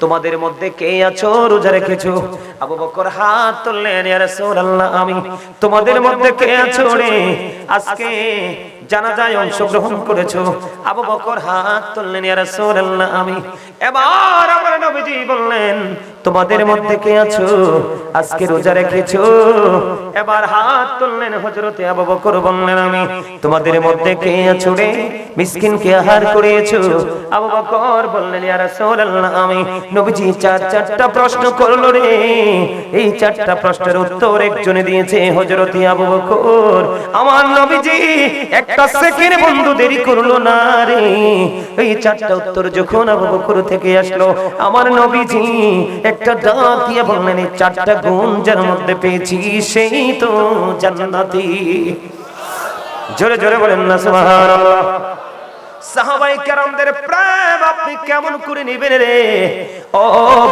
তোমাদের মধ্যে কে আছো? রোজা রেখেছো? আবু বকর হাত তুললেন, ইয়া রাসূলুল্লাহ, আমি তোমাদের মধ্যে কে আছো রে? আজকে জানাজায় অংশগ্রহণ করেছ। আবু বকর হাত তুললেন, ইয়া রাসূলুল্লাহ, আমি। এবার আমার নবীজি বললেন তোমাদের মধ্যে কে আছো? আজকে রোজা রেখেছো? এবার হাত তুললেন হযরতে আবু বকর বললেন আমি তোমাদের মধ্যে কে আছো রে? মিসকিনকে আহার করিয়েছো? আবু বকর বললেন ইয়া রাসূলুল্লাহ আমি নবীজি চার চারটা প্রশ্ন করল রে। এই চারটা প্রশ্নের উত্তর একজনে দিয়েছে হযরতে আবু বকর। আমার নবীজি একটা সেকেন্ড বন্ধু দেরি করল না রে। এই চারটা উত্তর যখন আবু বকর থেকে আসলো আমার নবীজি একটা ডাক বললেন, এই চারটা গুণ যার মধ্যে পেয়েছি সেই তো জান্নাতি। জোরে জোরে বলেন না, সুবহানাল্লাহ। সাহাবাই কেরামদের প্রেম আপনি কেমন করে নিবেন রে? ও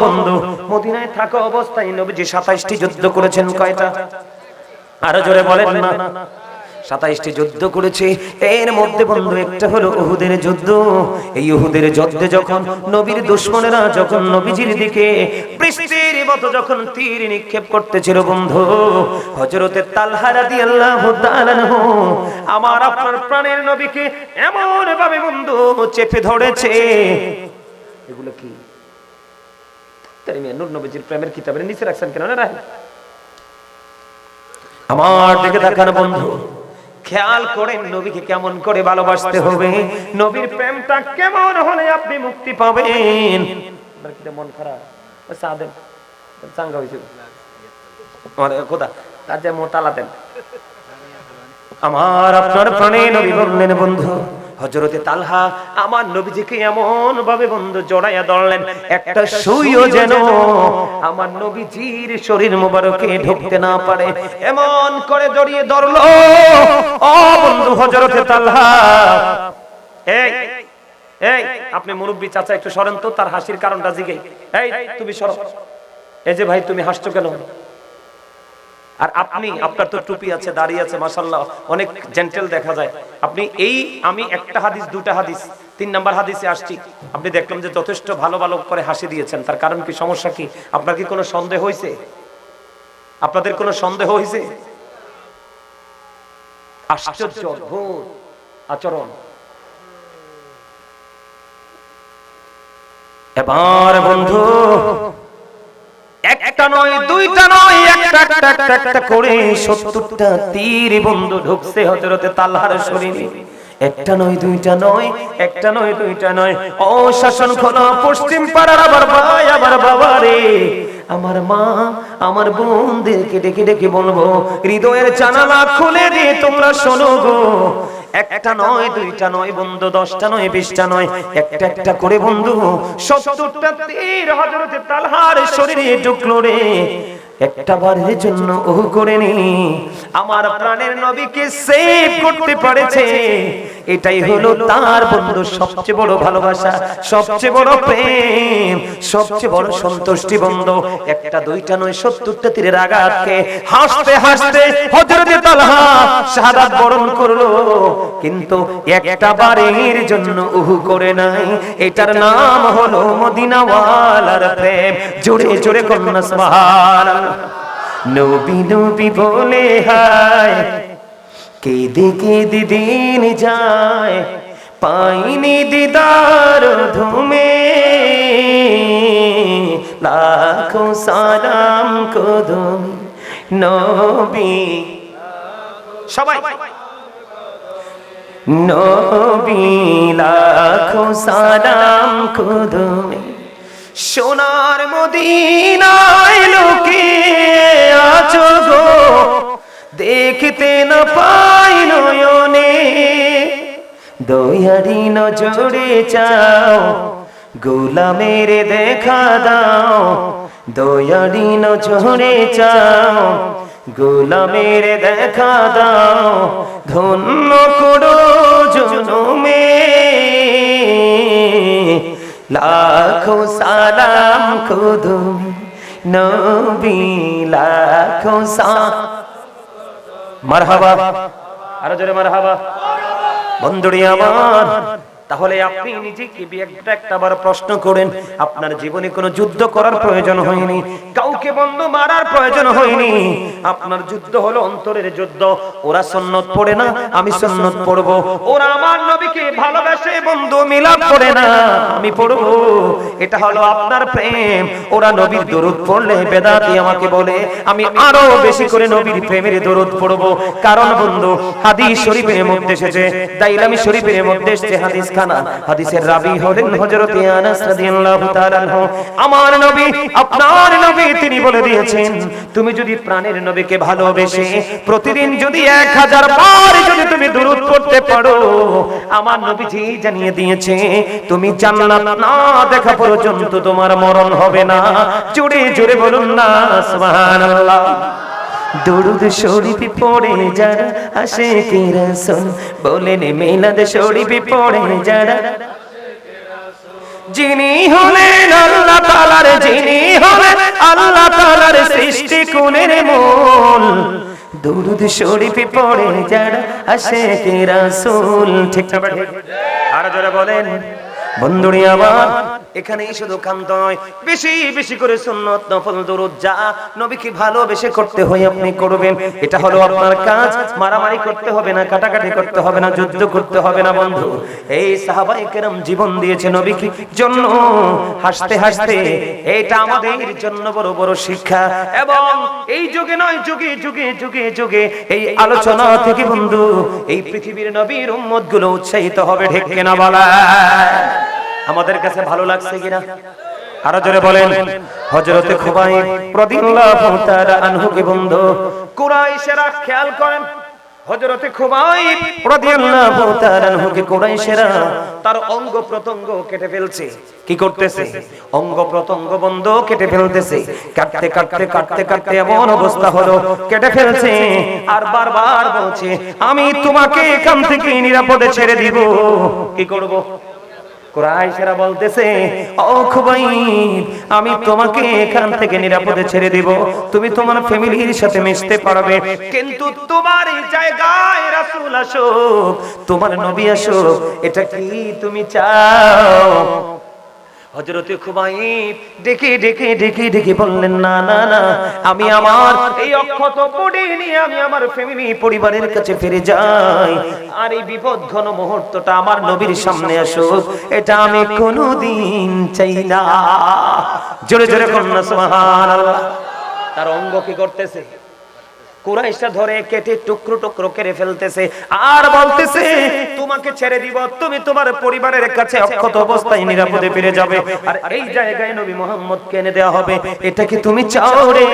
বন্ধু, মদিনায় থাকা অবস্থায় নবীজি 27টি যুদ্ধ করেছেন কয়টা? আরও জোরে বলেন না। সাতাইশটি যুদ্ধ করেছে। এর মধ্যে বন্ধু, একটা হলো উহুদের যুদ্ধ। এই উহুদের যুদ্ধে যখন নবীর দুশ্মনেরা, যখন নবীজির দিকে বৃষ্টির মতো যখন তীর নিক্ষেপ করতেছিল বন্ধু হজরতে তালহা রাদিয়াল্লাহু তাআলা আনহু, আমার আপনার প্রাণের নবীকে এমন ভাবে বন্ধু চেপে ধরেছে। এগুলো কি? তাই মিয়া নূর নবীজির প্রেমের কিতাবের নিচে রাখছেন কেন? না রাখেন আমার দিকে তাকান বন্ধু। খেয়াল করেন নবীকে কেমন করে ভালোবাসতে হবে। নবীর প্রেমটা কেমন হলে আপনি মুক্তি পাবেন? মন খারাপ? সাদেন চাঙ্গা হয়েছে আমার খোদা, তার যে মোটালা দেন। আমার আপনার প্রাণে নবী বললেন, বন্ধু হজরতে তালহা আমার নবীজিকে এমন ভাবে বন্ধু জড়াইয়া ধরলেন একটা সুইও যেন আমার নবীজির শরীর মোবারকে ঢুকতে না পারে। এমন করে জড়িয়ে ধরলো। ও বন্ধু হজরতে তালহা। এই এই আপনি মুরব্বী চাচা একটু সরেন তো তার হাসির কারণটা জিগে। এই তুমি সরো। এই যে ভাই তুমি হাসছো কেন? আর আপনি, আপনার তো টুপি আছে, দাড়ি আছে মাসাল্লাহ অনেক জেন্টেল দেখা যায়। আপনি এই, আমি একটা হাদিস, দুটা হাদিস, তিন নাম্বার হাদিসে আসছি। আপনি দেখলাম যে যথেষ্ট ভালো ভালো করে হাসি দিয়েছেন। তার কারণ কি, সমস্যা কি? আপনার কি কোনো সন্দেহ হয়েছে আপনাদের কোনো সন্দেহ হয়েছে আশ্চর্য অদ্ভুত আচরণ। এবার বন্ধু, একটা নয়, দুইটা নয় একটা একটা করে সত্তরটা তীর বন্ধু ঢুকছে হজরতে তালহার শরীরে। একটা নয়, দুইটা নয়, একটা নয়, দুইটা নয়। ও শাসন পশ্চিম পাড়ার আবার ভাই, আবার বাবা রে। আমার মা, আমার বোনদেরকে ডেকে বলব, হৃদয়ের জানালা খুলে দিয়ে তোমরা শোনো গো। একটা নয়, দুইটা নয় বন্ধু, দশটা নয়, বিশটা নয়। একটা একটা করে বন্ধু, সত্তরটা তীর হজরতে তালহার শরীরে ঢুকলো রে। একটা বারের জন্য ও করে নি। আমার প্রাণের নবীকে সেভ করতে পারেছে। এটাই হলো তার বন্ধু সবচেয়ে বড় ভালোবাসা, সবচেয়ে বড় প্রেম, সবচেয়ে বড় সন্তুষ্টি বন্ধু। একটা, দুইটা, নয়, সত্তরটা তীরের আঘাতকে হাসতে হাসতে হজরতে তালহা শাহাদাত বরণ করল। কিন্তু একটা বারের জন্য উহু করে নাই। এটার নাম হলো মদিনাওয়ালার প্রেম। জোরে জোরে কন্যা সুবহানাল্লাহ। নবী নবী বলে হায় কেঁদে কেঁদে দিন যায় পাইনি দিদার ধুমে? লাখো সালাম কদম নবী। সবাই। নবী, লাখো সালাম কদমে সোনার মদিনায় লোকে আছো গো। দেখতে না পাই নয়নে। দয়ারি নজরে চাও, গোলামের দেখা দাও। দয়ারি নজরে চাও, গোলামের দেখা দাও। ধন্য করো জনমে। লাখো সালাম খুদুম নবী, লাখো সা মারহাবা আরও জোরে মারহাবা। বন্ধুরি আমার তাহলে আপনি নিজেকে একটা একটা বার প্রশ্ন করেন, আপনার জীবনে কোনো যুদ্ধ করার প্রয়োজন হয়নি, কাউকে বন্ধু মারার প্রয়োজন হয়নি। আপনার যুদ্ধ হলো অন্তরের যুদ্ধ, ওরা সন্ন্যত পড়ে না, আমি সন্ন্যত পড়ব। ওরা আমার নবীকে ভালোবাসে, বন্ধু মিলাপ করে না, আমি পড়ব। এটা হলো আপনার প্রেম। ওরা নবীর দরুদ পড়লে বেদাতি আমাকে বলে, আমি আরও বেশি করে নবীর প্রেমের দরুদ পড়ব। কারণ বন্ধু, হাদিস শরীফের মধ্যে এসেছে দাইলামি শরীফের মধ্যে এসেছে হাদিস। খানা হাদিসের রাবি হলেন হযরত আনাস রাদিয়াল্লাহু তাআলা আমার নবী আপনার নবী তিনি বলে দিয়েছেন তুমি যদি প্রাণের নবীকে ভালোবেসে প্রতিদিন যদি 1000 বার যদি তুমি দরুদ পড়তে পারো আমার নবীজি জানিয়ে দিয়েছে তুমি জান্নাত না দেখা পর্যন্ত তোমার মরণ হবে না। জোরে জোরে বলুন না সুবহানাল্লাহ। দরুদ শরীফ পড়ে যারা আসে কি রাসূল বলেন মিলাদ শরীফ পড়ে যারা যিনি হলেন আল্লাহ তাআলার, যিনি হলেন আল্লাহ তাআলার সৃষ্টি কোণের মূল দরুদ শরীফ পড়ে যারা আসে কি রাসূল ঠিক? আর জোরে বলেন বন্ধুরি আমার এখানেই শুধু কান্ত নয়, বেশি বেশি করে সুন্নত, নফল, দরুদ যা নবীকে ভালোবেসে করতে হয় আপনি করবেন। এটা হলো আপনার কাজ, মারামারি করতে হবে না, কাটাকাটি করতে হবে না, যুদ্ধ করতে হবে না, বন্ধু। এই সাহাবাই কেরাম জীবন দিয়েছে নবীকে জন্য। হাসতে হাসতে এটা আমাদের জন্য বড় বড় শিক্ষা। এবং এই যুগে নয়, যুগে যুগে যুগে যুগে এই আলোচনা থেকে বন্ধু, এই পৃথিবীর নবীর উম্মতগুলো উৎসাহিত হবে, ঠিক কিনা বলা? আমাদের কাছে ভালো লাগছে কিনা? আরও জোরে বলেন, হযরতে খুবাই রাদিয়াল্লাহু খেয়াল করেন অঙ্গ প্রত্যঙ্গ বন্ধ কেটে ফেলতেছে। কাটতে কাটতে এমন অবস্থা হলো, কেটে ফেলছে, আর বারবার বলছে, আমি তোমাকে এখান থেকে নিরাপদে ছেড়ে দিব। কি করব? কুরাইশেরা বলতেছে, ও খুবাইব, আমি তোমাকে এখান থেকে নিরাপদে ছেড়ে দেব। তুমি তোমার ফ্যামিলির সাথে মিশতে পারবে। কিন্তু তোমার জায়গায় রাসূল আসুক, তোমার নবী আসুক, এটা কি তুমি চাও? হজরতে খুবাইব ডেকে ডেকে ডেকে ডেকে বললেন না না না আমি আমার এই অক্ষত বডি নিয়ে আমি আমার ফ্যামিলি পরিবারের কাছে ফিরে যাই। আর এই বিপদ ঘন মুহূর্তটা আমার নবীর সামনে আসুক। এটা আমি কোনোদিন চাই না। জোরে জোরে কন্যা সুবহানাল্লাহ। তার অঙ্গ কি করতেছে? কুরাইশটা ধরে কেটে টুকরো টুকরো কেড়ে ফেলতেছে। আর বলতেছে, তোমাকে ছেড়ে দিব, তুমি তোমার পরিবারের কাছে অক্ষত অবস্থায় নিরাপদে ফিরে যাবে। আর এই জায়গায় নবী মোহাম্মদ কেনে দেওয়া হবে। এটা কি তুমি চাও রে?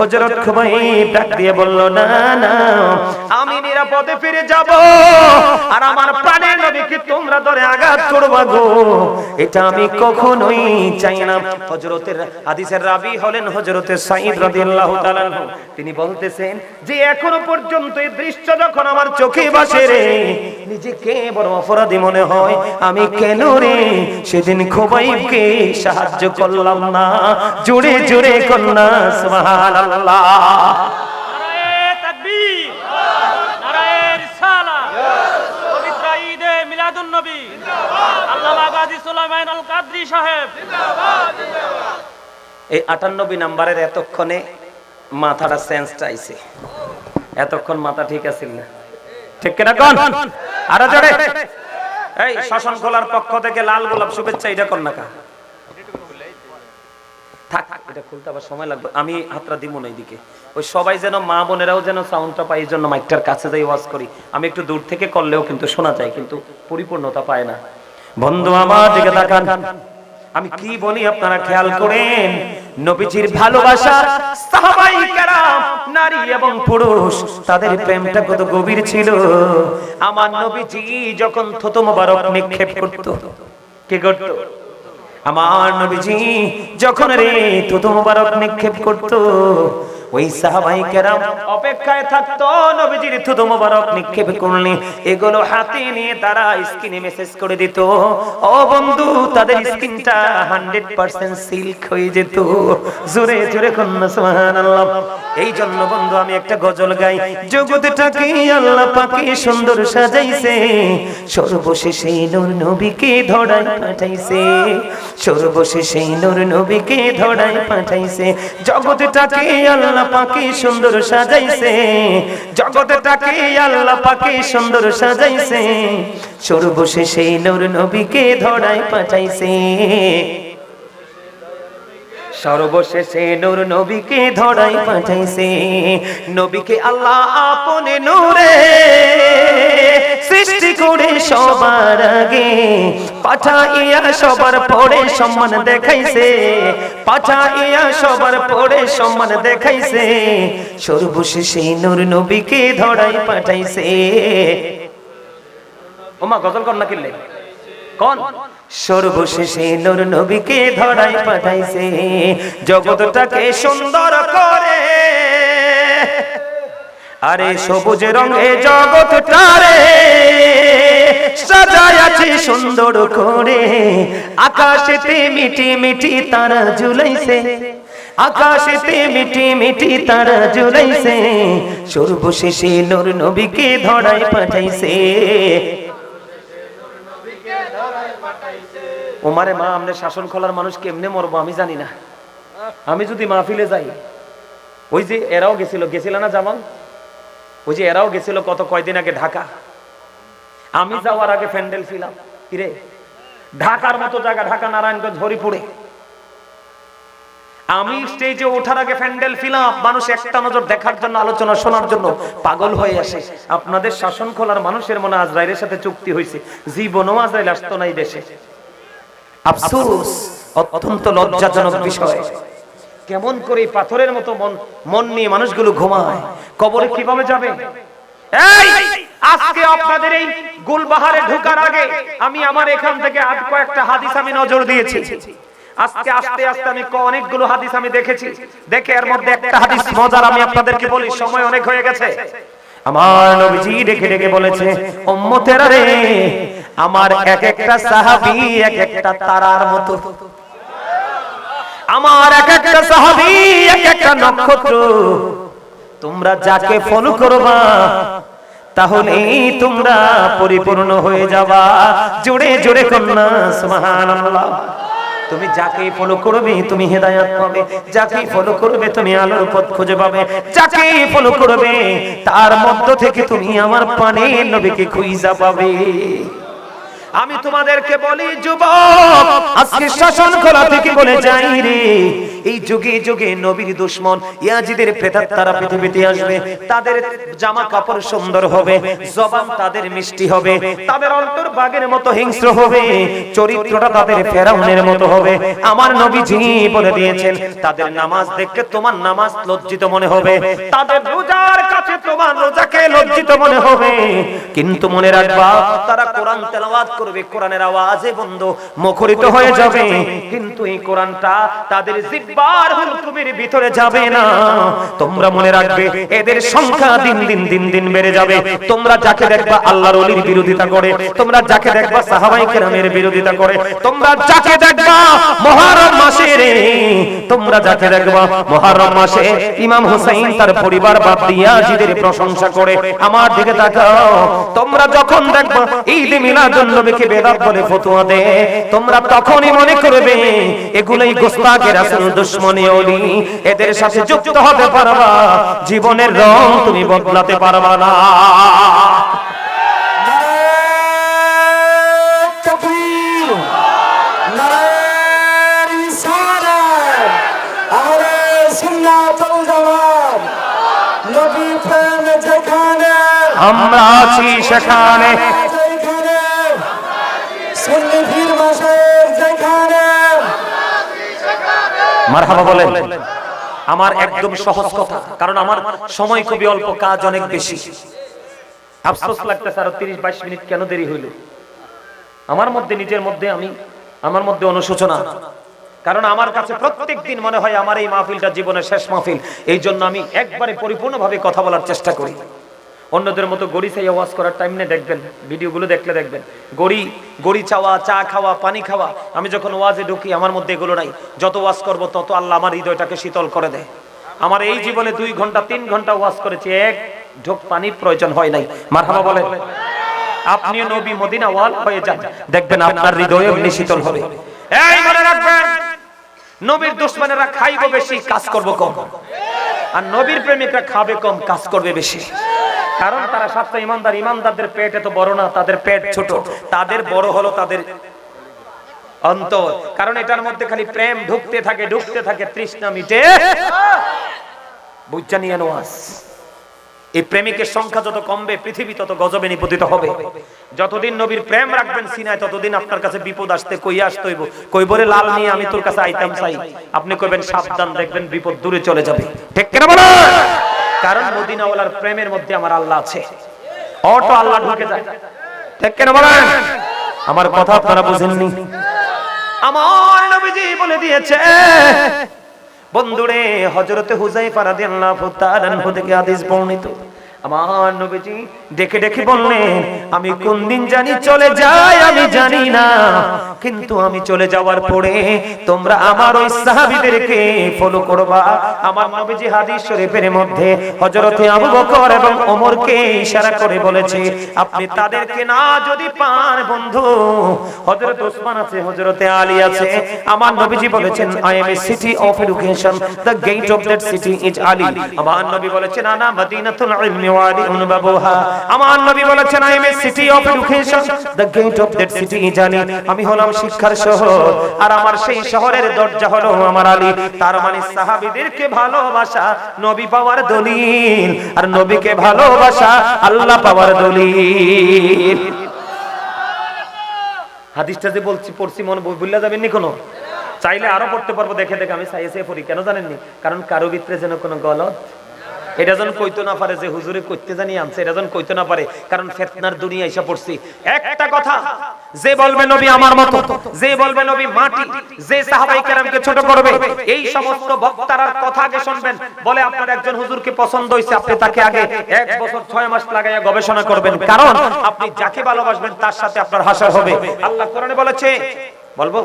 হযরত খুবাইব ডাক দিয়ে বলল, না না, আমি নিরাপদে ফিরে যাব। আর আমার প্রাণের নবীকে তোমরা ধরে আঘাত করবা গো। এটা আমি কখনোই চাই না। হযরতের হাদিসের রাবি হলেন হযরতে সাঈদ রাদিয়াল্লাহু তাআলা তিনি বলতেছেন যে এখনও পর্যন্ত এই দৃশ্য যখন আমার চোখে বাসে রে নিজেকে বড় অপরাধী মনে হয়। আমি কেন রে? সেদিন খোবাইবকে সাহায্য করলাম না। জোরে জোরে কন্যা সুবহানাল্লাহ। এই আটানব্বই নাম্বারের এতক্ষণে মাথাটা সেন্সটা আইছে। এতক্ষণ মাথা ঠিক আছিল না। ঠিক কিনা কোন? আরও জোরে। এই শাসন খোলার পক্ষ থেকে লাল গোলাপ শুভেচ্ছা এটা কর না কা থাক এটা খুলতে আবার সময় লাগবে। আমি হাতটা দিব না এইদিকে ওই সবাই যেন মা বোনেরাও যেন সাউন্ডটা পায় এই জন্য মাইকটার কাছে যাই ওয়াজ করি। আমি একটু দূর থেকে করলেও কিন্তু শোনা যায় কিন্তু পরিপূর্ণতা পায় না। বন্ধু আমার দিকে তাকান। আমি কি বলি আপনারা খেয়াল করেন? নবীজির ভালোবাসা সাহাবাই কেরাম নারী এবং পুরুষ তাদের প্রেমটা কত গভীর ছিল। আমার নবীজি যখন থুতু মোবারক নিক্ষেপ করত। কি করত? আমার নবীজি যখন রে থুতু মোবারক নিক্ষেপ করত, ওই সাহাবাই কেরাম অপেক্ষায় থাকতো, নবীজির থুতু মোবারক নিক্ষেপ করলে এগুলো হাতে নিয়ে তারা স্ক্রিনে মেসেজ করে দিত। ও বন্ধু, তাদের স্ক্রিনটা হান্ড্রেড পার্সেন্ট সিল্ক হয়ে যেত। জোরে জোরে কন্যা, সুবহানাল্লাহ। এই জন্য বন্ধু, আমি একটা গজল গাই। জগৎটাকে আল্লাহ পাকে সুন্দর সাজাইছে। সর্বশেষে নূর নবীকে ধরায় পাঠাইছে। সর্বশেষে নূর নবীকে ধরায় পাঠাইছে। জগৎটাকে আল্লাহ পাকে সুন্দর সাজাইছে। জগৎটাকে আল্লাহ পাকে সুন্দর সাজাইছে। সর্বশেষে নূর নবীকে ধরায় পাঠাইছে। সর্বশেষে নূর নবীকে ধরাই পাঠাইছে। নবীকে আল্লাহ আপনে নূরে সৃষ্টি করে সবার আগে। পাঠাইয়া সবার পরে সম্মান দেখাইছে। পাঠাইয়া সবার পরে সম্মান দেখাইছে। সর্বশেষে নূর নবীকে ধরাই পাঠাইছে। ওমা গজল কর না কিনলে কোন। সর্বশেষে নূর নবীকে ধরাই পাঠাইছে। জগৎটাকে সুন্দর করে আরে সবুজ রঙে জগৎটারে সাজায় আছে সুন্দর করে। আকাশেতে মিটি মিটি তারা ঝুলাইছে। আকাশেতে মিটি মিটি তারা ঝুলাইছে। সর্বশেষে নূর নবীকে ধরাই পাঠাইছে। ওমারে মা আমরা শাসন খোলার মানুষ কেমনে মরবো আমি জানি না। আমি যদি মাহফিলে যাই ওই যে এরাও গেছিল গেছিল না জামাল? ওই যে এরাও গেছিল কত কয়দিন আগে ঢাকা। আমি যাওয়ার আগে প্যান্ডেল ছিলাম। কিরে? ঢাকার মতো জায়গা ঢাকা নারায়ণগঞ্জ হরিপুরে। আমি স্টেজে ওঠার আগে প্যান্ডেল ফিলাম মানুষ একটা নজর দেখার জন্য আলোচনা শোনার জন্য পাগল হয়ে আসে। আপনাদের শাসন খোলার মানুষের মনে আজরাইলের সাথে চুক্তি হয়েছে। জীবনও আজরাইল আসতো না এই দেশে। আফসোস অত্যন্ত লজ্জাজনক বিষয়। কেমন করে পাথরের মতো মন মন নিয়ে মানুষগুলো ঘুমায়? কবরে কীভাবে যাবে? আজকে আপনাদের এই গুলবাহারে আগে আমি আমার এখান থেকে কয়েকটা হাদিস আমি নজর দিয়েছি। আজকে আস্তে আস্তে আমি অনেকগুলো হাদিস আমি দেখেছি। দেখে এর মধ্যে একটা হাদিস মজার আমি আপনাদেরকে বলি, সময় অনেক হয়ে গেছে। আমার নবীজি ডেকে ডেকে বলেছে রে, আমার এক একটা সাহাবী, এক একটা তারার মতো। আমার এক একটা সাহাবী, এক একটা নক্ষত্র। তোমরা যাকে ফলো করবা, তাহলে তোমরা পরিপূর্ণ হয়ে যাবা। কন্যা তুমি যাকে ফলো করবে, তুমি হেদায়াত পাবে। যাকে ফলো করবে, তুমি আলোর পথ খুঁজে পাবে। যাকে ফলো করবে, তার মধ্য থেকে তুমি আমার পানের নবীকে খুঁজা পাবে। আমি তোমাদেরকে বলি যুবক আজকে শাসন করা থেকে বলে যাই রে। এই যুগে যুগে নবীর দুশ্মন ইয়াজিদের প্রেতাত্মারা পৃথিবীতে আসবে। তাদের জামা কাপড় সুন্দর হবে, জবান তাদের মিষ্টি হবে, তাদের অন্তর বাগের মতো হিংস্র হবে, চরিত্রটা তাদের ফেরাউনের মতো হবে। আমার নবীজি বলে দিয়েছেন, তাদের নামাজ দেখলে তোমার নামাজ লজ্জিত মনে হবে, তাদের রোজার কাছে তোমার রোজাকে লজ্জিত মনে হবে। কিন্তু মনে রাখবা, তারা কোরআন তেলাওয়াত করবে, কোরআনের আওয়াজে বন্ধ, মুখরিত হয়ে যাবে। কিন্তু এই কোরআনটা তাদের হুলকুমের ভিতরে যাবে না। তোমরা মনে রাখবে, এদের সংখ্যা দিন দিন দিন দিন বেড়ে যাবে। তোমরা যাকে দেখবা আল্লাহর বিরোধিতা করে, তোমরা যাকে দেখবা সাহাবাই কেরামের বিরোধিতা করে, তোমরা যাকে দেখবা মহরম মাসে তোমরা যাকে দেখবা মহরম মাসে ইমাম তার পরিবার বাদ দিয়া জিদের প্রশংসা করে। আমার দিকে তাকাও, তোমরা যখন দেখবা ঈদ মিলাদুন নবীকে বেদাত বলে ফতোয়া দে তোমরা তখনই মনে করবে, এগুলোই গোস্তাকে রাসূল দুশমনী অলি, এদের সাথে যুক্ত হতে পারবা, জীবনের রং তুমি বদলাতে পারবা না। আমরা আছি সেখানে যেখানে সুন্নি ফির মাসের যেখানে মারহাবা বলেন। আমার একদম সহজ কথা, কারণ আমার সময় খুবই অল্প, কাজ অনেক বেশি। আফসোস লাগতেছে আরও তিরিশ বাইশ মিনিট কেন দেরি হইল? আমার মধ্যে, নিজের মধ্যে আমি, আমার মধ্যে অনুশোচনা। কারণ আমার কাছে প্রত্যেক দিন মনে হয় আমার এই মাহফিলটা জীবনের শেষ মাহফিল। এই জন্য আমি একবারে পরিপূর্ণভাবে কথা বলার চেষ্টা করি। অন্যদের মতো গড়ি চাই ওয়াজ করার টাইম নিয়ে দেখবেন। ভিডিওগুলো দেখলে দেখবেন। গড়ি গড়ি চাওয়া, চা খাওয়া, পানি খাওয়া, আমি যখন ওয়াজে ঢুকি, আমার মধ্যে এগুলো নাই। যত ওয়াজ করব, তত আল্লাহ আমার হৃদয়টাকে শীতল করে দেয়। আমার এই জীবনে দুই ঘণ্টা, তিন ঘণ্টা ওয়াজ করেছি, এক ঢোক পানির প্রয়োজন হয় নাই। মারহাবা বলেন। আপনি নবী মদিনা ওয়াল হয়ে যান। দেখবেন আপনার হৃদয় এমনি শীতল হবে। এই মনে রাখবেন, নবীর দুশ্মনেরা খাইবো বেশি, কাজ করব কম। আর নবীর প্রেমিকরা খাবে কম, কাজ করবে বেশি। কারণ তারা সাতটা ইমানদার, ইমানদারদের পেট এত বড় না, তাদের পেট ছোট। তাদের বড় হলো তাদের অন্তর। কারণ এটার মধ্যে খালি প্রেম ঢুকতে থাকে ঢুকতে থাকে, তৃষ্ণা মিটে। এই প্রেমিকের সংখ্যা যত কমবে, পৃথিবী তত গজবে নিপতিত হবে। যতদিন নবীর প্রেম রাখবেন সিনায়, ততদিন আপনার কাছে বিপদ আসতে, কই আসতে হইব? কই বলে, লাল নিয়ে আমি তোর কাছে আইতাম চাই আপনি কইবেন, সাবধান, দেখবেন বিপদ দূরে চলে যাবে। ঠিক বলো কারণ মদিনাওয়ালার প্রেমের মধ্যে আমার আল্লাহ আছে। অটো আল্লাহ ঢুকে যায়। ঠিক কেন বলেন? আমার কথা আপনারা বুঝেননি। আমার নবীজি বলে দিয়েছে বন্ধুরে হজরতে হুজাইফা রাদিয়াল্লাহু তাআলা আনহু থেকে হাদিস বর্ণিত। আমার নবীজি ডেকে ডেকে বললেন আমি কোন দিন জানি চলে যাই আমি জানি না। কিন্তু আমি চলে যাওয়ার পরে তোমরা আমার ওই সাহাবীদেরকে ফলো করবা। আমার নবীজি হাদিস শরীফের মধ্যে হযরতে আবু বকর এবং ওমরকে ইশারা করে বলেছে, আপনি তাদেরকে না যদি পান, বন্ধু। হযরত ওসমান আছে, হযরতে আলী আছে। আমার নবীজি বলেছেন I am a city of education the gate of that city is Ali আমার নবী বলেছেন, আনা মদিনাতুল ইলমি ওয়া আলিউন বাবুহা আমার নবী বলেছেন I am a city of education the gate of that city is Ali আমি হলাম শিক্ষার শহর। আর আমার সেই শহরের দরজা হলো আমার আলী। তার মানে সাহাবীদেরকে ভালোবাসা নবী পাওয়ার দলিল। আর নবীকে ভালোবাসা আল্লাহ পাওয়ার দলিল। হাদিসটা যে বলছি, পড়ছি, মনে ভুলে যাবেন নি কোনো? চাইলে আরও পড়তে পারব। দেখে দেখে আমি চাইছে পড়ি। কেন জানেননি? কারণ কারও ভিতরে যেন কোনো গলত এটা যেন কইতো না পারে যে হুজুরে কইতে জানি আনছে, এটা যেন কইতো না পারে, কারণ ফেতনার দুনিয়া এসে পড়ছি। একটা কথা, যে বলবে নবী আমার মতো, যে বলবে নবী মাটি, যে সাহাবাই কেরামকে ছোট করবে, এই সমস্ত বক্তারার কথা আগে শুনবেন, বলে আপনার একজন হুজুরকে পছন্দ হইছে, আপনি তাকে আগে এক বছর ছয় মাস লাগাইয়া গবেষণা করবেন। কারণ আপনি যাকে ভালোবাসবেন তার সাথে আপনার হাসা হবে। আল্লাহ কোরআনে বলেছে, বলব?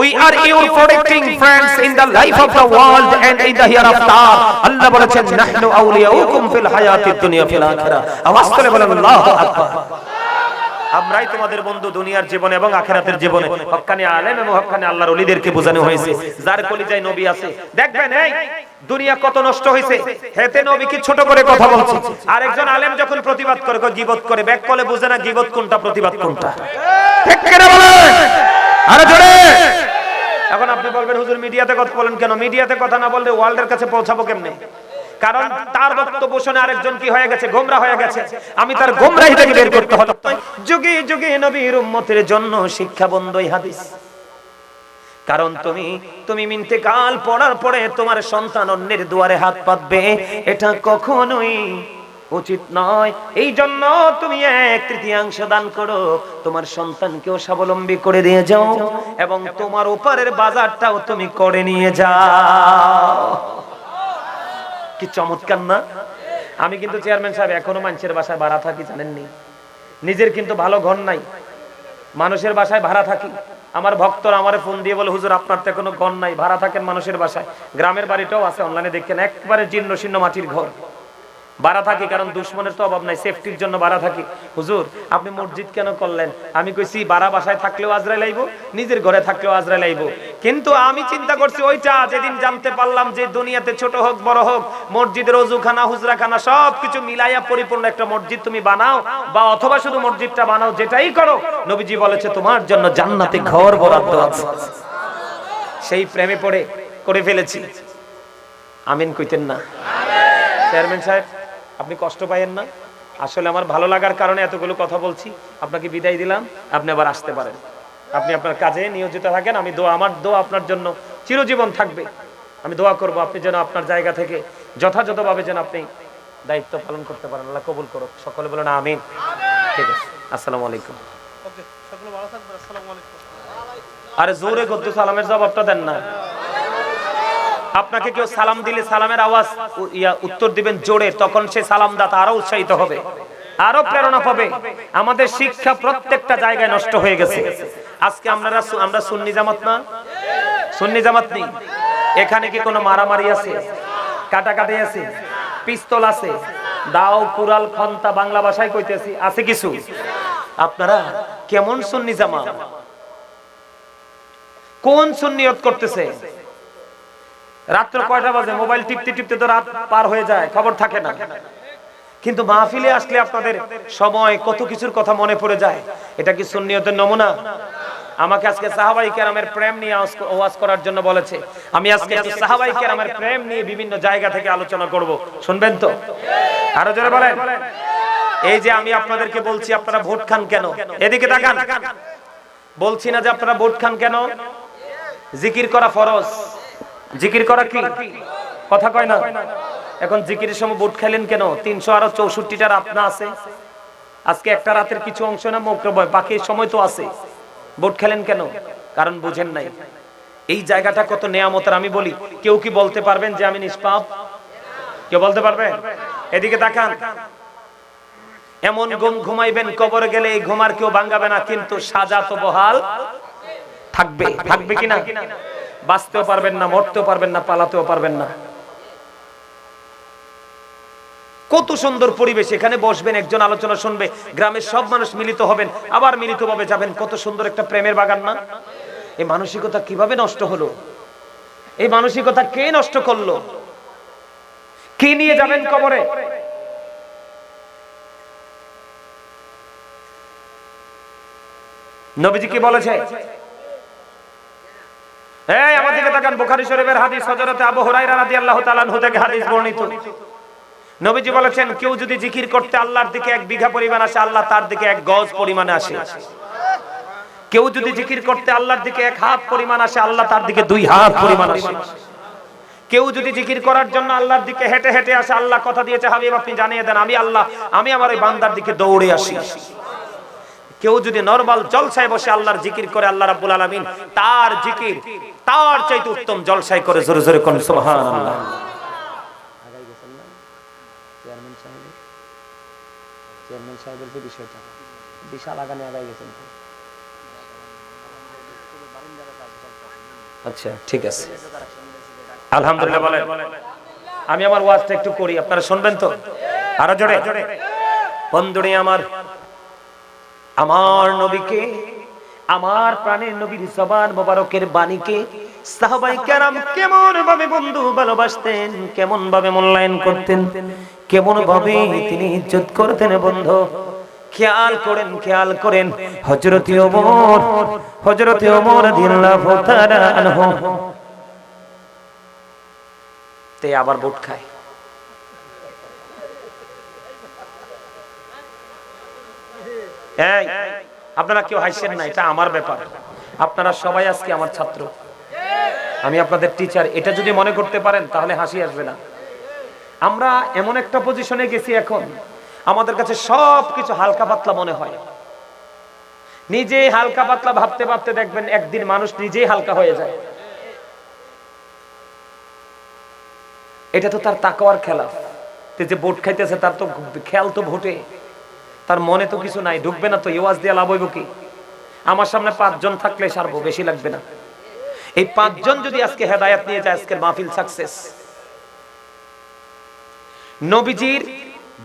We are your protecting friends in the life of the world and in the hereafter. আল্লাহ বলেছেন, নাহনু আউলিয়াউকুম ফিল হায়াতিদ দুনিয়া, ফিল আখিরা। আওয়াজ করে বলেন, আল্লাহু আকবার। আমরাই তোমাদের বন্ধু দুনিয়ার জীবনে এবং আখেরাতের জীবনে। হক্কানি আলেম এবং হক্কানি আল্লাহর ওলিদেরকে বোঝানো হয়েছে। যার কলিজায় নবী আছে। দেখবেন, এই দুনিয়া কত নষ্ট হয়েছে। হেতে নবী কি ছোট করে কথা বলছে? আর একজন আলেম যখন প্রতিবাদ করে গিবত করে, ব্যাক কলে বুঝে না গিবত কোনটা, প্রতিবাদ কোনটা? ঠিক কেন বলেন? এখন আপনি বলবেন, হুজুর, মিডিয়াতে কথা বলেন কেন? মিডিয়াতে কথা না বললে কাছে পৌঁছাবো কেমনে? কারণ তার বক্তব্য শুনে আরেকজন কি হয়ে গেছে? গোমরা হয়ে গেছে। আমি তার বের করতে হলো। যুগে যুগে নবীর উম্মতের জন্য শিক্ষা হাদিস। কারণ তুমি তুমি মিনতে কাল পড়ার পরে তোমার সন্তান অন্যের দুয়ারে হাত পাতবে। এটা কখনোই উচিত নয়। এই জন্য তুমি এক তৃতীয়াংশ দান করো। তোমার সন্তানকেও স্বাবলম্বী করে দিয়ে যাও এবং তোমার ওপারের বাজারটাও তুমি করে নিয়ে যাও। কি চমৎকার না? আমি কিন্তু চেয়ারম্যান সাহেব এখনও মানুষের বাসায় ভাড়া থাকি, জানেননি? নিজের কিন্তু ভালো ঘর নাই। মানুষের বাসায় ভাড়া থাকি। আমার ভক্তরা আমার ফোন দিয়ে বলে, হুজুর, আপনার তো কোনো ঘর নাই, ভাড়া থাকেন মানুষের বাসায়। গ্রামের বাড়িটাও আছে অনলাইনে দেখেন, একবারে জীর্ণ শীর্ণ মাটির ঘর। ভাড়া থাকি, কারণ দুশ্মনের তো অভাব নাই সেফটির জন্য ভাড়া থাকি। হুজুর, আপনি মসজিদ কেন করলেন? আমি কইছি, বাড়া বাসায় থাকলেও আজরাই লাইব নিজের ঘরে থাকলেও আজরাই লাইব কিন্তু আমি চিন্তা করছি, ওইটা যেদিন জানতে পারলাম যে দুনিয়াতে ছোট হোক, বড় হোক, মসজিদের অজুখানা, হুজরাখানা সব কিছু মিলাইয়া পরিপূর্ণ একটা মসজিদ তুমি বানাও, বা অথবা শুধু মসজিদটা বানাও, যেটাই করো, নবীজি বলেছে, তোমার জন্য জান্নাতে ঘর বরাদ্দ আছে। সেই প্রেমে পড়ে, করে ফেলেছি। আমিন কইতেন না। চেয়ারম্যান সাহেব আপনি কষ্ট পাইয়েন না। আসলে আমার ভালো লাগার কারণে এতগুলো কথা বলছি। আপনাকে বিদায় দিলাম। আপনি আবার আসতে পারেন। আপনি আপনার কাজে নিয়োজিত থাকেন। আমি দোয়া আমার দোয়া আপনার জন্য চিরজীবন থাকবে। আমি দোয়া করব আপনি যেন আপনার জায়গা থেকে যথাযথভাবে যেন আপনি দায়িত্ব পালন করতে পারেন। আল্লাহ কবুল করুক। সকলে বলেন আমিন। ঠিক আছে। আসসালামু আলাইকুম। আরে জোরে গদ্দু সালামের জবাবটা দেন না। আপনাকে কেউ সালাম দিলে সালামের আওয়াজ ইয়া উত্তর দিবেন জোরে, তখন সে সালাম দাতা আরও উৎসাহিত হবে, আরও প্রেরণা পাবে। আমাদের শিক্ষা প্রত্যেকটা জায়গায় নষ্ট হয়ে গেছে। আজকে আমরা আমরা সুন্নি জামাত না? সুন্নি জামাত নেই। এখানে কি কোনো মারামারি আছে? কাটাকাটি আছে? পিস্তল আছে? দাও কুরাল খন্তা বাংলা ভাষায় কইতেছি, আছে কিছু? আপনারা কেমন সুন্নি জামা কোন সুন্নিয়ত করতেছে? রাত্র কয়টা বাজে? মোবাইল টিপতে টিপতে তো রাত পার হয়ে যায়, খবর থাকে না। কিন্তু মাহফিলে আসলে আপনাদের সময় কত কিছুর কথা মনে পড়ে যায়। এটা কি সুন্নিয়তের নমুনা? আমাকে আজকে সাহাবাই কেরামের প্রেম নিয়ে ওয়াজ করার জন্য বলেছে। আমি আজকে সাহাবাই কেরামের প্রেম নিয়ে বিভিন্ন জায়গা থেকে আলোচনা করব। শুনবেন তো? আরও জোরে বলেন। এই যে আমি আপনাদেরকে বলছি, আপনারা ভোট খান কেন? এদিকে তাকান। বলছি না যে আপনারা ভোট খান কেন? জিকির করা ফরজ। জিকির করা কি? কথা কয় না। এখন জিকিরের সময় বুট খেলেন কেন? তিনশো আরও চৌষট্টিটা রাত না আছে? আজকে একটা রাতের কিছু অংশ না মক্তব্য বাকি সময় তো আছে। বুট খেলেন কেন? কারণ বুঝেন নাই। এই জায়গাটা কত নেয়ামতের, আমি বলি। কেউ কি বলতে পারবেন যে আমি নিষ্পাপ? কেউ বলতে পারবেন এদিকে তাকান। এমন ঘুম ঘুমাইবেন, কবরে গেলে এই ঘুমার কেউ ভাঙ্গাবে না, কিন্তু সাজা তো বহাল থাকবে। থাকবে কিনা? বাঁচতেও পারবেন না, মরতেও পারবেন না, পালাতেও পারবেন না। কত সুন্দর পরিবেশ, এখানে বসবেন, একজন আলোচনা শুনবে, গ্রামের সব মানুষ মিলিত হবেন, আবার মিলিত ভাবে যাবেন। কত সুন্দর একটা প্রেমের বাগান না? এই মানসিকতা কীভাবে নষ্ট হলো? এই মানসিকতা কে নষ্ট করল? কে নিয়ে যাবেন কবরে? নবীজি কি বলেছে? এই, আমার দিকে তাকান, বুখারী শরীফের হাদিস আবু হুরায়রা রাদিয়াল্লাহু তাআলা আনহু থেকে হাদিস বর্ণিত। নবীজি বলেছেন, কেউ যদি জিকির করতে আল্লাহর দিকে এক বিঘা পরিমাণ আসে, আল্লাহ তার দিকে এক গজ আসে। কেউ যদি জিকির করতে আল্লাহর দিকে এক হাত পরিমাণ আসে, আল্লাহ তার দিকে দুই হাত পরিমাণ আসে। কেউ যদি জিকির করার জন্য আল্লাহর দিকে হেঁটে হেঁটে আসে, আল্লাহ কথা দিয়েছে, হাবিব আপনি জানিয়ে দেন, আমি আল্লাহ, আমি আমার ওই বান্দার দিকে দৌড়ে আসি। কেউ যদি নরমাল জলসায় বসে আল্লাহর জিকির করে আল্লাহ রাব্বুল আলামিন তার জিকির তার চাইতে উত্তম জলসায় করে জোরে জোরে কোন সুবহানাল্লাহ। চেয়ারম্যান সাহেবের যে বিষয়টা বিশাল আগানে আগাই গেছেন আচ্ছা ঠিক আছে। আলহামদুলিল্লাহ বলেন। আমি আমার ওয়াজটা একটু করি আপনারা শুনবেন তো? আরও জোরে। বন্ধুরে আমার আমার নবীকে, আমার প্রাণের নবীর জবান মোবারকের বাণীকে সাহাবাই কেমন ভাবে বন্ধু ভালোবাসতেন কেমন ভাবে মূল্যায়ন করতেন কেমন ভাবে তিনি ইজ্জত করতেন বন্ধু? খেয়াল করেন খেয়াল করেন। হজরতি ওমর ওমর তে আবার বুট খায়। এই, আপনারা কেউ হাসছেন না, এটা আমার ব্যাপার। আপনারা সবাই আজকে আমার ছাত্র। আমি আপনাদের টিচার এটা যদি মনে করতে পারেন, তাহলে হাসি আসবে না। আমরা এমন একটা পজিশনে গেছি এখন, আমাদের কাছে সব কিছু হালকা পাতলা মনে হয়। নিজে হালকা পাতলা ভাবতে ভাবতে দেখবেন, একদিন মানুষ নিজেই হালকা হয়ে যায়। এটা তো তার তাকওয়ার খেলা। যে ভোট খাইতেছে, তার তো খেয়াল তো ভোটে তার মনে তো কিছু নাই, ঢুকবে না তো ইওয়াজ দিয়ে লাভ হইব কি? আমার সামনে পাঁচজন থাকলে সারবো বেশি লাগবে না। এই পাঁচজন যদি আজকে হেদায়াত নিয়ে যায়, আজকের মাহফিল সাকসেস নবীজির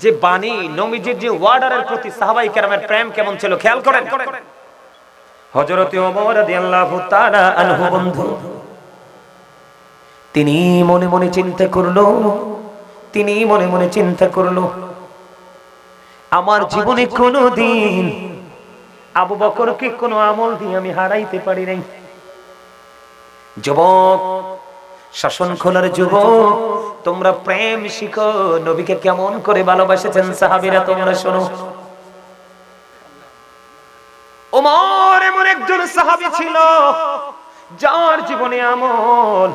যে বাণী, নবীজির যে ওয়ার্ডারের প্রতি সাহাবাই কেরামের প্রেম কেমন ছিল, খেয়াল করেন? হযরত ওমর রাদিয়াল্লাহু তাআলা আনহু বন্ধু, তিনি মনে মনে চিন্তা করল, তিনি মনে মনে চিন্তা করল আমার জীবনে কোনো দিন আবু বকরকে কোনো আমল দিয়ে আমি হারাইতে পারি নাই। যুবক শাসন খোলার যুবক তোমরা প্রেম শিখো। নবীকে কেমন করে ভালোবাসেছেন সাহাবীরা তোমরা শোনো। ওমর এমন একজন সাহাবী ছিল যার জীবনে আমল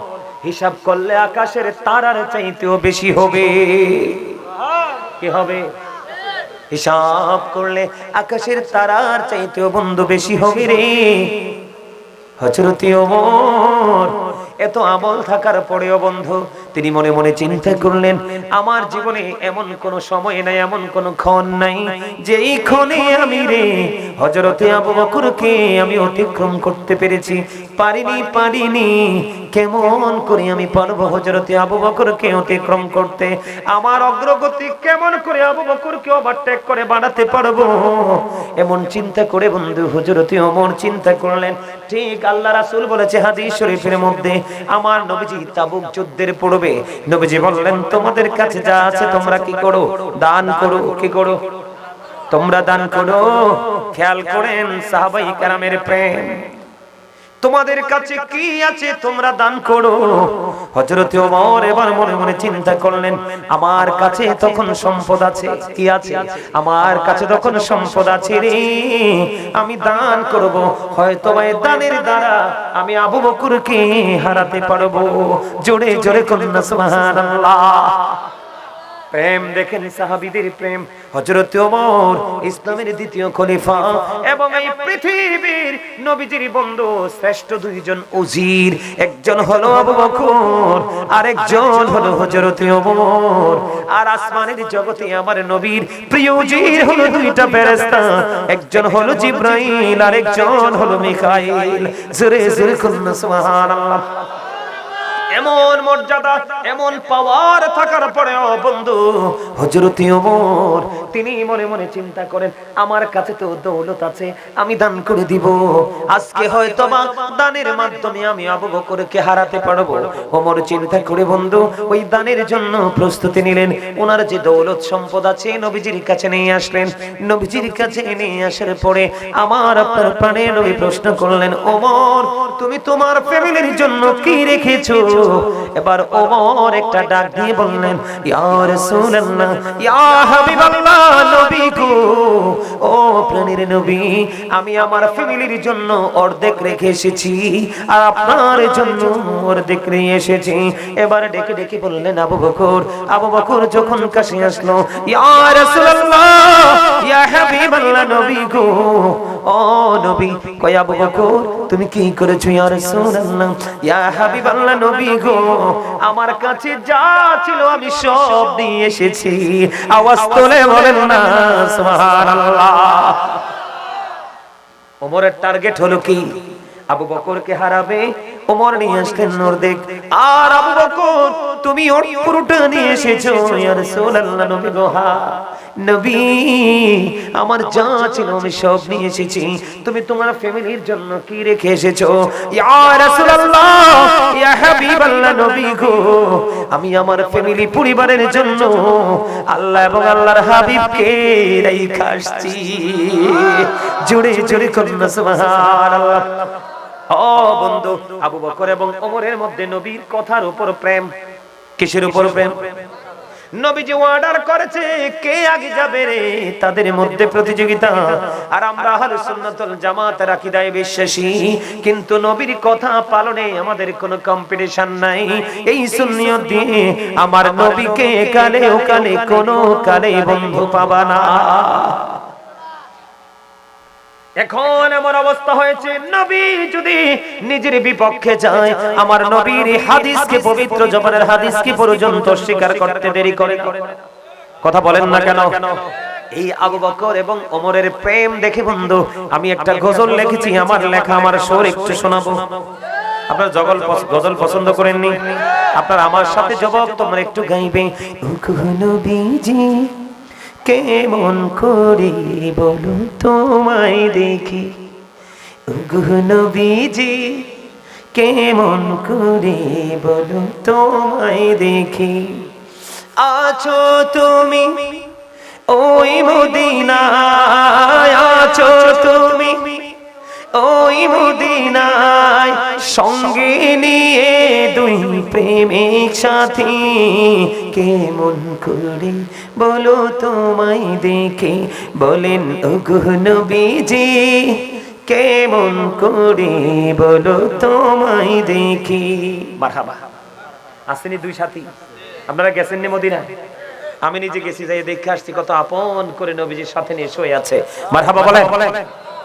হিসাব করলে আকাশের তারার চাইতেও বেশি হবে। কি হবে? হিসাব করলে আকাশের তারার চাইতেও বন্ধু বেশি হবে রে। হজরতি ওমর, এত আমল থাকার পরেও বন্ধু তিনি মনে মনে চিন্তা করলেন, আমার জীবনে এমন কোন সময় নাই, এমন কোন ক্ষণ নাই। যে ক্ষণে আমি রে হজরতে আবু বকরকে আমি অতিক্রম করতে পেরেছি। পারিনি পারিনি, কেমন করে আমি পারব হজরতে আবু বকরকে অতিক্রম করতে? আমার অগ্রগতি কেমন করে আবু বকরকে ওভারটেক করে বাড়াতে পারব? এমন চিন্তা করে বন্ধু হজরতে অমর চিন্তা করলেন, ঠিক আল্লাহ রাসূল বলেছে হাদিস শরীফের মধ্যে, আমার নবীজি তাবুক যুদ্ধের পড়বে নবীজি বললেন, তোমাদের কাছে যা আছে তোমরা কি করো? দান করো, কি করো? তোমরা দান করো। খেয়াল করেন, সাহাবাই কারামের প্রেম। তোমাদের কাছে কি আছে তোমরা দান করো? হযরত ওমর এবার মনে মনে চিন্তা করলেন, আমার কাছে তখন সম্পদ আছে, কি আছে? আমার কাছে তখন সম্পদ আছে রে, আমি দান করব, হয়তো এই দানের দ্বারা আমি আবু বকরকে হারাতে পারব। জোরে জোরে কন্যা, সুবহানাল্লাহ। প্রেম, দেখেন সাহাবীদের প্রেম। হযরত ওমর, ইসলামের দ্বিতীয় খলিফা। এবং এই পৃথিবীর নবীজির বন্ধু, শ্রেষ্ঠ দুইজন উজির। একজন হলো আবু বকর, আরেকজন হলো হযরত ওমর। আর আসমানের জগতে আমার নবীর প্রিয় উজির হলো দুইটা ফেরেশতা। একজন হলো জিব্রাইল, আরেকজন হলো মিকাইল জোরে জোরে কন্যা, সুবহানাল্লাহ। এমন মর্যাদা, এমন পাওয়ার থাকার পরেও বন্ধু হজরতি ওমর, তিনি মনে মনে চিন্তা করেন, আমার কাছে তো দৌলত আছে, আমি দান করে দিব। আজকে হয়তো বা দানের মাধ্যমে আমি আবু বকরকে হারাতে পারব। ওমর চিন্তা করে বন্ধু, ওই দানের জন্য প্রস্তুতি নিলেন। ওনার যে দৌলত সম্পদ আছে, নবীজির কাছে নিয়ে আসলেন। নবীজির কাছে নিয়ে আসার পরে আমার আপনার প্রাণে নবী প্রশ্ন করলেন, ওমর, তুমি তোমার ফ্যামিলির জন্য কি রেখেছো? এবার ওমর একটা ডাক দিয়ে বললেন, ইয়া রাসূলুল্লাহ, ইয়া হাবিবাল্লাহ, নবী গো, ও প্রাণের নবী, আমি আমার ফ্যামিলির জন্য অর্ধেক রেখে এসেছি আর আপনার জন্য অর্ধেক নিয়ে এসেছি। এবার ডেকে ডেকে বললেন, আবু বকর আবু বকর যখন কাছে আসলো, ইয়া রাসূলুল্লাহ, ইয়া হাবিবাল্লাহ, নবী গো, ও নবী, কয় আবু বকর, তুমি কি করেছ, ইয়া রাসূলুল্লাহ? ইয়া হাবিবাল্লাহ, নবী গো, আমার কাছে যা ছিল আমি সব নিয়ে এসেছি। আওয়াজ তোলে বলেন না ওমরের টার্গেট হলো কি? আবু বকরকে হারাবে, ওমর নিয়ে আসলেন দেখ আর আবু বকর তুমি পুরোটা নিয়ে এসেছ, ইয়া রাসূলুল্লাহ, নবী গো নবী, আমার যা ছিল আমি সব নিয়ে এসেছি। তুমি তোমার ফ্যামিলির জন্য কি রেখে এসেছ? ইয়া রাসূলুল্লাহ, ইয়া হাবিবাল্লাহ, নবী গো, আমি আমার ফ্যামিলি, পরিবারের জন্য আল্লাহ এবং আল্লাহর হাবিবকে রেখে আসছি। জোরে জোরে করুন সুবহানাল্লাহ। ও বন্ধু, আবু বকর এবং ওমরের মধ্যে নবীর কথার উপর প্রেম। কিসের উপর প্রেম? নবীজি অর্ডার করেছে, কে আগে যাবে রে? তাদের মধ্যে প্রতিযোগিতা। আর আমরা আহলে সুন্নাতুল জামাতের আকীদায় বিশ্বাসী, কিন্তু নবীর কথা পালনে আমাদের কোনো কম্পিটিশন নাই। এই সুন্নিয়ত দিয়ে আমার নবীকে কালে ও কালে কোনো কালে বন্ধু পাবা না। এখন হয়েছে নবী যদি নিজের বিপক্ষে যায় আমার নবীর হাদিসকে পবিত্র জবানের হাদিসকে পর্যন্ত স্বীকার করতে দেরি করে কথা বলেন না কেন? এই আবু বকর এবং ওমরের প্রেম দেখে বন্ধু আমি একটা গজল লিখেছি আমার লেখা আমার সুর একটু শোনাবো। আপনার জগল গজল পছন্দ করেননি? আপনার আমার সাথে জবাব তোমরা একটু গাইবে। নবীজি কেমন করি বলো তোমায় দেখি। নবীজি কেমন করে বলো তোমায় দেখি। আছো তুমি ওই মদিনায়, আছো তুমি ওই মদিনায়। সঙ্গে নিয়ে দুই প্রেমিক সাথী, কেমন করে বলো তোমায় দেখে। বলেন ওগো নবীজি কেমন করে বলো তোমায় দেখি? মারহাবা। আসেনি দুই সাথী। আপনারা গেছেন নি মদিনা? আমি নিজে গেছি, যাই দেখে আসছি, কত আপন করে নবীজির সাথে নিয়ে শুয়ে আছে। মারহাবা বলেন।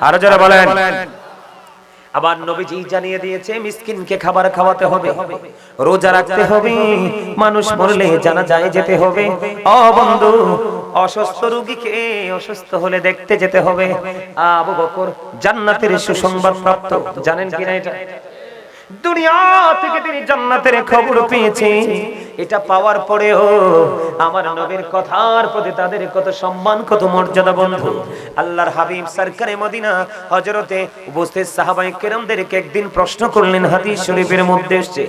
আরও যারা বলেন। আবার নবীজি জানিয়ে দিয়েছে, মিসকিনকে খাবার খাওয়াতে হবে, রোজা রাখতে হবে, মানুষ মরলে জানা যায় যেতে হবে। ও বন্ধু, অসুস্থ রোগীকে অসুস্থ হলে দেখতে যেতে হবে। আবু বকর জান্নাতের সুসংবাদ প্রাপ্ত, জানেন কিনা এটা? দুনিয়া থেকে তিনি জান্নাতের খবর পেয়েছে। এটা পাওয়ার পরেও আমার নবীর কথার প্রতি তাদের কত সম্মান, কত মর্যাদা, বন্ধু। আল্লাহর হাবিব সরকারে মদিনা হজরতে উপস্থিত সাহাবাই কেরামদেরকে একদিন প্রশ্ন করলেন, হাদিস শরীফের মধ্যে এসছে